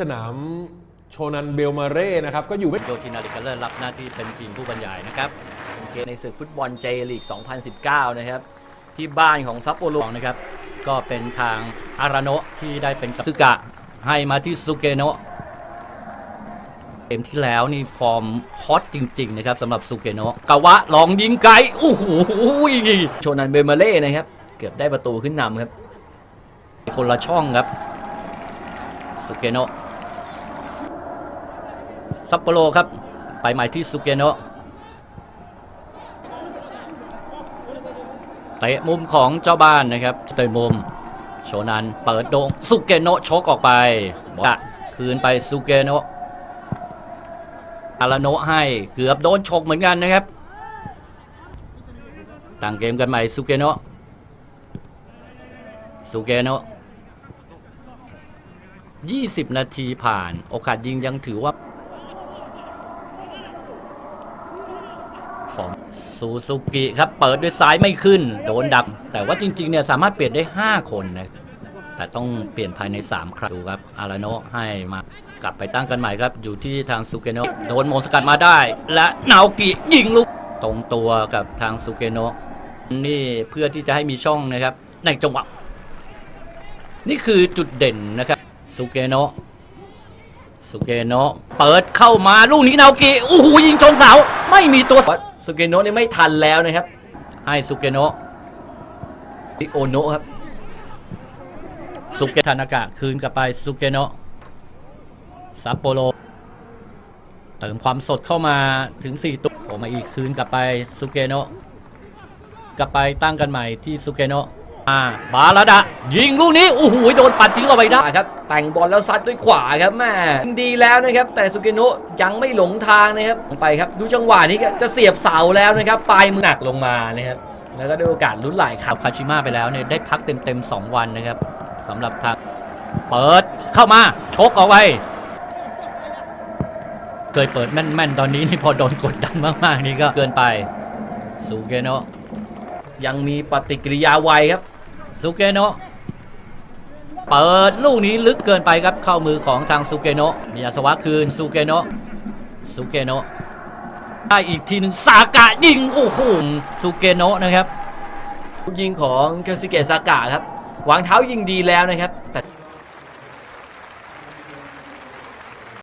สนามโชนันเบลมาเร่นะครับ ก็อยู่ไม่ โยทินาริกาเลอร์รับหน้าที่เป็นทีมผู้บรรยายนะครับเป็นเกมในศึกฟุตบอลเจลีก 2019 นะครับ ที่บ้านของซัปโปโรนะครับ ก็เป็นทางอาราโนะที่ได้เป็นกับซึกะให้มาที่ซูเกโนะเกมที่แล้วนี่ฟอร์มฮอตจริง ๆ นะครับสำหรับซูเกโนะกาวะลองยิงไกลโอ้โหโชนันเบเมาเล่นะครับ เกือบได้ประตูขึ้นนำครับ คนละช่องครับซูเกโนะ ซัปโปโรครับ ไปใหม่ที่สุเกโนะเตะมุมของเจ้าบ้านนะครับเตะมุม โชนันเปิดโดงสุเกโนะชกออกไปบะคืนไปสุเกโนะอาราโนะให้เกือบโดนชกเหมือนกันนะครับตั้งเกมกันใหม่สุเกโนะสุเกโนะ20 นาทีผ่าน โอกาสยิงยังถือว่า ฟอร์ม ซูซูกิครับเปิดด้วยซ้ายไม่ขึ้น โดนดับแต่ว่าจริงๆเนี่ยสามารถเปลี่ยนได้ 5 คนนะแต่ต้องเปลี่ยนภายใน 3 ครั้งดูครับอาราโนให้มากลับไปตั้งกันใหม่ครับ อยู่ที่ทางซูเกโนโดนโมงสกัดมาได้ และนาโอกิยิงลูกตรงตัวกับทางซูเกโนนี่เพื่อที่จะให้มีช่องนะครับ ในจังหวะ นี่คือจุดเด่นนะครับซูเกโนสุเกโนะเปิดเข้ามาลูกนี้นาโอกิโอ้โหยิงชนเสา ไม่มีตัว สุเกโนะนี่ไม่ทันแล้วนะครับ ให้สุเกโนะติโอโนะครับสุเกทานากะคืนกลับไปสุเกโนะซัปโปโรเติมความสดเข้ามาถึง 4 ตัวโผล่มาอีกคืนกลับไปสุเกโนะกลับไปตั้งกันใหม่ที่สุเกโนะ อ่าบาลาดะยิงลูกนี้โอ้โหโดนปัดทิ้งออกไปได้ครับ แต่งบอลแล้วซัดด้วยขวาครับแม่ดีแล้วนะครับ แต่สุเกโนะยังไม่หลงทางนะครับลงไปครับ ดูจังหวะนี้จะเสียบเสาแล้วนะครับปลายมือหนักลงมานะครับแล้วก็ได้โอกาสลุ้นหลายครับคาชิมะไปแล้วเนี่ยได้พักเต็มๆ2วันนะครับสำหรับทางเปิดเข้ามาชกเอาไว้เคยเปิดแม่นๆ ตอนนี้นี่พอโดนกดดันมากๆ นี่ก็เกินไปสุเกโนะ ยังมีปฏิกิริยาไวครับสุเกโนะเปิดลูกนี้ลึกเกินไปครับเข้ามือของทางสุเกโนะมีอาสวะคืนสุเกโนะสุเกโนะได้อีกทีหนึ่งสากะยิงโอ้โหสุเกโนะนะครับยิงของเคซิเกะซากะครับวางเท้ายิงดีแล้วนะครับแต่